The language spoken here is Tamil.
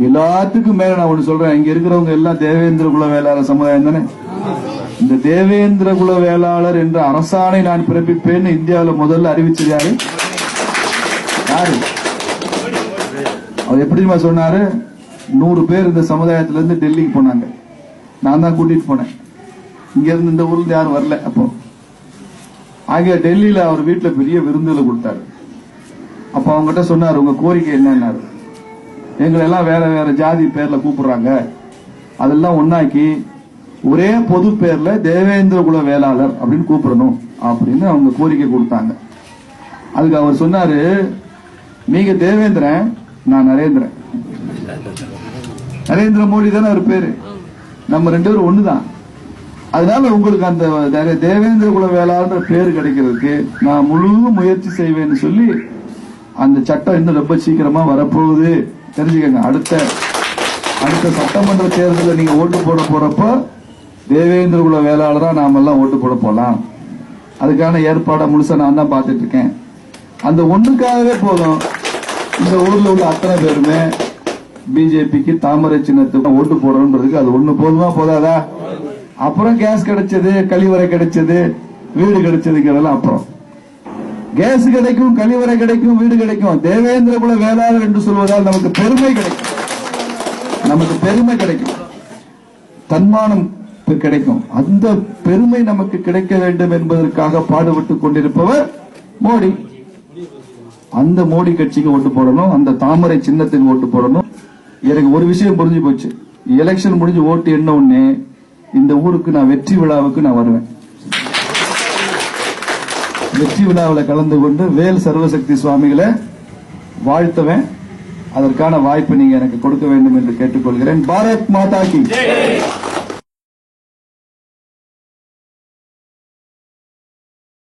எல்லாத்துக்கும் மேல நான் ஒண்ணு சொல்றேன். இங்க இருக்கிறவங்க எல்லாம் தேவேந்திர குல வேளாளர் சமுதாயம் தானே? இந்த தேவேந்திர குல வேளாளர் என்ற அரசாணை நான் பிறப்பிப்பேன்னு இந்தியாவில் முதல்ல அறிவிச்சது யாரு? யாரு? அவர் எப்படி சொன்னாரு? நூறு பேர் இந்த சமுதாயத்துல இருந்து டெல்லிக்கு போனாங்க. நான் தான் கூட்டிட்டு போனேன். இங்க இருந்து இந்த ஊர்ல யாரும் வரல அப்போ. ஆகிய டெல்லியில அவர் வீட்டுல பெரிய விருந்துல கொடுத்தாரு. அப்ப அவங்ககிட்ட சொன்னாரு உங்க கோரிக்கை என்னன்னாரு? எங்களை எல்லாம் வேற வேற ஜாதி பேர்ல கூப்பிடுறாங்க. அதெல்லாம் ஒன்னாக்கி ஒரே பொது பேர்ல தேவேந்திர குல வேளாளர் அப்படின்னு கூப்பிடணும் அப்படின்னு அவங்க கோரிக்கை கொடுத்தாங்க. அதுக்கு அவர் சொன்னாரு நீங்க தேவேந்திரன் நான் நரேந்திரன். நரேந்திர மோடி தானே அவர் பேரு. நம்ம ரெண்டு பேரும் ஒண்ணுதான். அதனால உங்களுக்கு அந்த தேவேந்திர குல வேளாளர் பேர் கிடைக்கிறதுக்கு நான் முழு முயற்சி செய்வேன்னு சொல்லி அந்த சட்டம் இன்னும் ரொம்ப சீக்கிரமா வரப்போகுது. தெரிஞ்சுக்கங்க. அடுத்த அடுத்த சட்டமன்ற தேர்தலில் நீங்க ஓட்டு போட போகிறப்போ தேவேந்திர குல வேளாளரா நாம எல்லாம் ஓட்டு போட போலாம். அதுக்கான ஏற்பாடை முழுசா நான் தான் பார்த்துட்டு இருக்கேன் அந்த ஒண்ணுக்காகவே போதும். இந்த ஊர்ல உள்ள அத்தனை பேருமே பிஜேபிக்கு தாமரை சின்னத்துக்கு ஓட்டு போடணுன்றதுக்கு அது ஒண்ணு போதுமா போதாதா? அப்புறம் கேஸ் கிடைச்சது கழிவறை கிடைச்சது வீடு கிடைச்சதுங்கிறதெல்லாம் அப்புறம். கேஸ் கிடைக்கும் கழிவறை கிடைக்கும் வீடு கிடைக்கும். தேவேந்திர குல வேளாளர் என்று சொல்வதால் நமக்கு பெருமை கிடைக்கும். நமக்கு பெருமை கிடைக்கும். தன்மானம் கிடைக்கும். அந்த பெருமை நமக்கு கிடைக்க வேண்டும் என்பதற்காக பாடுபட்டுக் கொண்டிருப்பவர் மோடி. அந்த மோடி கட்சிக்கு ஓட்டு போடணும் அந்த தாமரை சின்னத்துக்கு ஓட்டு போடணும். எனக்கு ஒரு விஷயம் புரிஞ்சு போச்சு. எலெக்ஷன் முடிஞ்சு ஓட்டு என்ன உடனே? இந்த ஊருக்கு நான் வெற்றி விழாவுக்கு நான் வருவேன். வெற்றி விழாவில் கலந்து கொண்டு வேல் சர்வசக்தி சுவாமிகளை வாழ்த்துவேன். அதற்கான வாய்ப்பு நீங்க எனக்கு கொடுக்க வேண்டும் என்று கேட்டுக்கொள்கிறேன். பாரத் மாதா கி.